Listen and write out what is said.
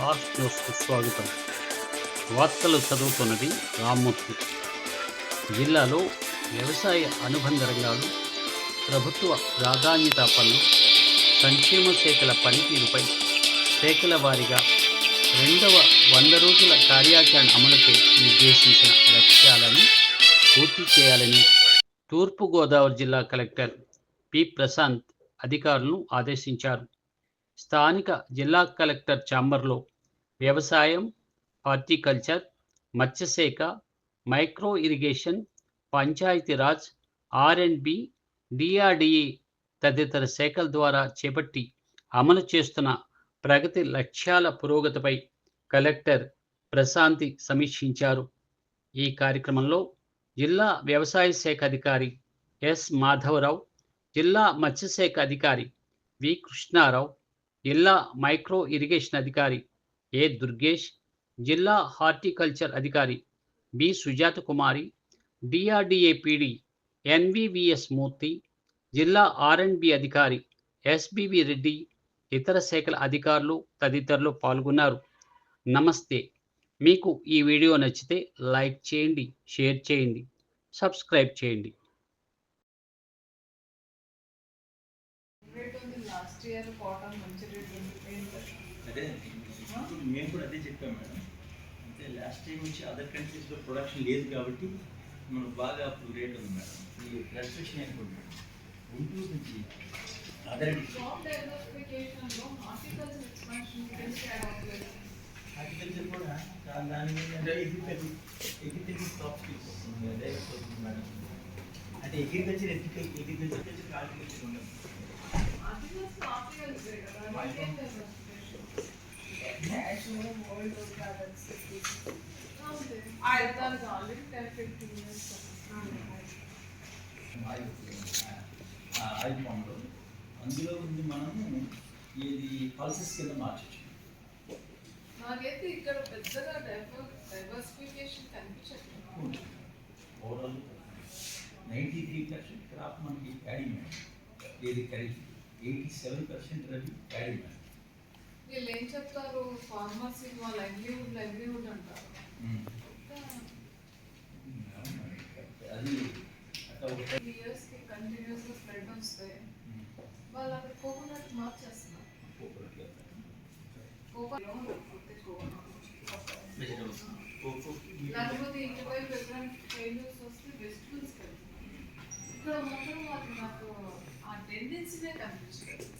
సుస్వాగతం వార్తలు చదువుతున్నది రామ్మూర్తి. జిల్లాలో వ్యవసాయ అనుబంధ రంగాలు ప్రభుత్వ ప్రాధాన్యత పనులు సంక్షేమ శాఖల పనితీరుపై శాఖల వారీగా రెండవ వంద రోజుల కార్యాచరణ అమలుపై నిర్దేశించిన లక్ష్యాలను పూర్తి చేయాలని తూర్పుగోదావరి జిల్లా కలెక్టర్ పి ప్రశాంత్ అధికారులను ఆదేశించారు. స్థానిక జిల్లా కలెక్టర్ ఛాంబర్లో వ్యవసాయం హార్టికల్చర్ మత్స్యశాఖ micro irrigation Panchayatiraj R and B DRDE తదితర శాఖల ద్వారా చేపట్టి అమలు చేస్తున్న ప్రగతి లక్ష్యాల పురోగతిపై కలెక్టర్ ప్రశాంతి సమీక్షించారు. ఈ కార్యక్రమంలో జిల్లా వ్యవసాయ శాఖ అధికారి ఎస్ మాధవరావు జిల్లా మత్స్యశాఖ అధికారి వి కృష్ణారావు జిల్లా మైక్రో ఇరిగేషన్ అధికారి ఏ దుర్గేష్ జిల్లా హార్టికల్చర్ అధికారి B Sujatha Kumari DRDA PD NVVS Murthy జిల్లా ఆర్ఎండ్బి అధికారి ఎస్బివి రెడ్డి ఇతర శాఖల అధికారులు తదితరులు పాల్గొన్నారు. నమస్తే. మీకు ఈ వీడియో నచ్చితే లైక్ చేయండి షేర్ చేయండి సబ్స్క్రైబ్ చేయండి. లాస్ట్ ఇయర్ కాటన్ మంచి రేట్? అదే మేము కూడా అదే చెప్పాం మేడం. అంటే లాస్ట్ టైం నుంచి అదర్ కంట్రీస్లో ప్రొడక్షన్ లేదు కాబట్టి మనకు బాగా అప్పుడు రేట్ ఉంది మేడం. ఈ రెస్ట్రిక్షన్ అనుకుంటున్నాం గుంటూరు నుంచి అదర్. అగ్రికల్చర్ కూడా దాని మీద అంటే అగ్రికల్చర్ అగ్రికల్చర్ క్రాప్స్ తీసుకొస్తుంది అవుతుంది మేడం. అంటే అగ్రికల్చర్ అగ్రికల్చర్ అగ్రికల్చర్ ఆయిల్ పంపులో అందులో ఉంది మనము ఇది పల్సెస్ కింద మార్చచ్చు. నాకైతే ఇక్కడ పెద్దగా డైవర్సిఫికేషన్ కనిపించట్లేదు. Overall ninety three percent crop మనకి మేడం ఏది kharif eighty seven percent rabi paddy madam వీళ్ళు ఏం చెప్తారు? ఫార్మర్స్ వాళ్ళ లైవ్లీవుడ్ లైవ్లీవుడ్ అంటారు. అది ఒక త్రీ ఇయర్స్కి కంటిన్యూస్గా స్ప్రెడ్ వస్తాయి వాళ్ళు అక్కడ కోకోనట్ మార్చేస్తున్నారు లేకపోతే ఇటువైపు ఎప్పుడైనా ఫెయిల్యూర్స్ వస్తే వెజిటబుల్స్ ఇక్కడ మాత్రం వాళ్ళు నాకు 全然冷たくない。